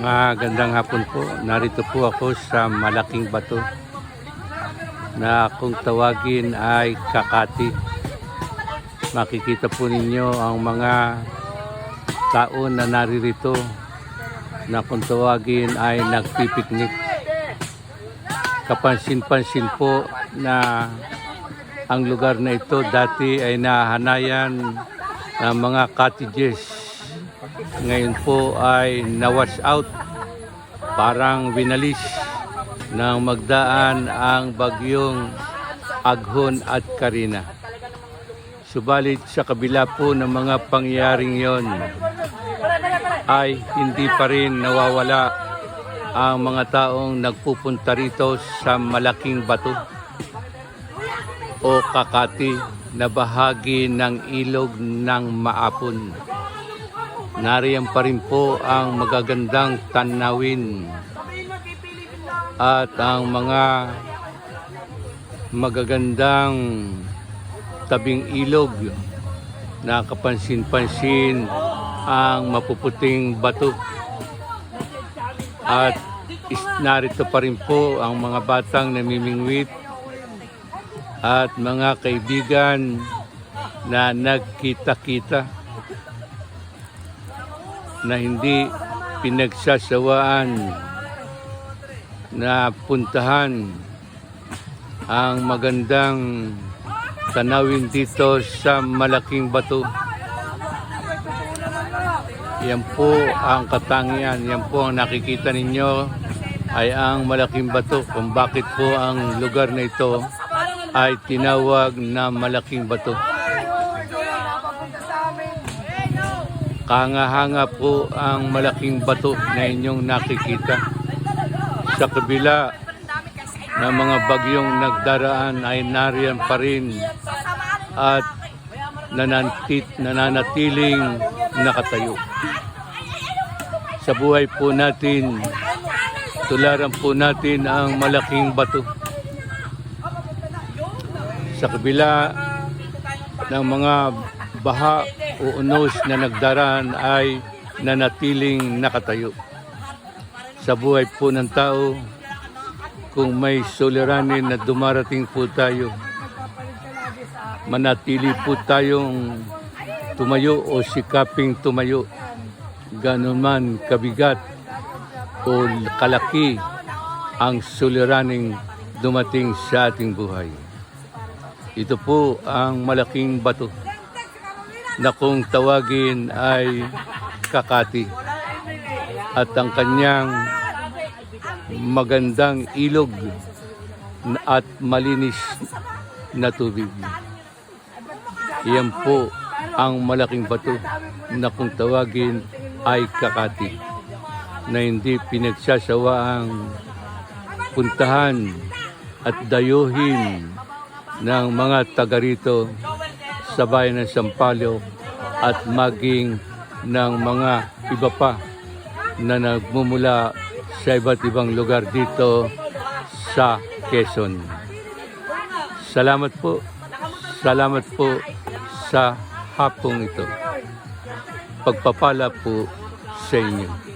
Magandang hapon po. Narito po ako sa malaking bato na kung tawagin ay Kakati. Makikita po ninyo ang mga tao na naririto na kung tawagin ay nagpipiknik. Kapansin-pansin po na ang lugar na ito dati ay nahanayan ng mga cottages ngayon po ay na-wash out parang winalis nang magdaan ang bagyong Aghon at Karina. Subalit sa kabila po ng mga pangyayaring yon ay hindi pa rin nawawala ang mga taong nagpupunta rito sa malaking bato o kakati na bahagi ng ilog ng maapon. Nariyan pa rin po ang magagandang tanawin at ang mga magagandang tabing ilog na kapansin-pansin ang mapuputing bato. At narito pa rin po ang mga batang namimingwit at mga kaibigan na nagkita-kita na hindi pinagsasawaan na puntahan ang magandang tanawin dito sa malaking bato. Yan po ang katangian, yan po ang nakikita ninyo ay ang malaking bato kung bakit po ang lugar na ito ay tinawag na malaking bato. Kangahanga po ang malaking bato na inyong nakikita. Sa kabila ng mga bagyong nagdaraan ay nariyan pa rin at nanantit, nananatiling nakatayo. Sa buhay po natin, tularan po natin ang malaking bato. Sa kabila ng mga baha o unos na nagdaraan ay nanatiling nakatayo. Sa buhay po ng tao, kung may suliranin na dumarating po tayo, manatili po tayong tumayo o sikaping tumayo. Ganon man kabigat o kalaki ang suliraning dumating sa ating buhay. Ito po ang malaking bato na kung tawagin ay kakati at ang kanyang magandang ilog at malinis na tubig. Iyan po ang malaking bato na kung tawagin ay kakati na hindi pinagsasawaang puntahan at dayuhin ng mga taga rito sa bayan ng Sampaloc at maging ng mga iba pa na nagmumula sa iba't ibang lugar dito sa Quezon. Salamat po. Salamat po sa hapong ito. Pagpapala po sa inyo.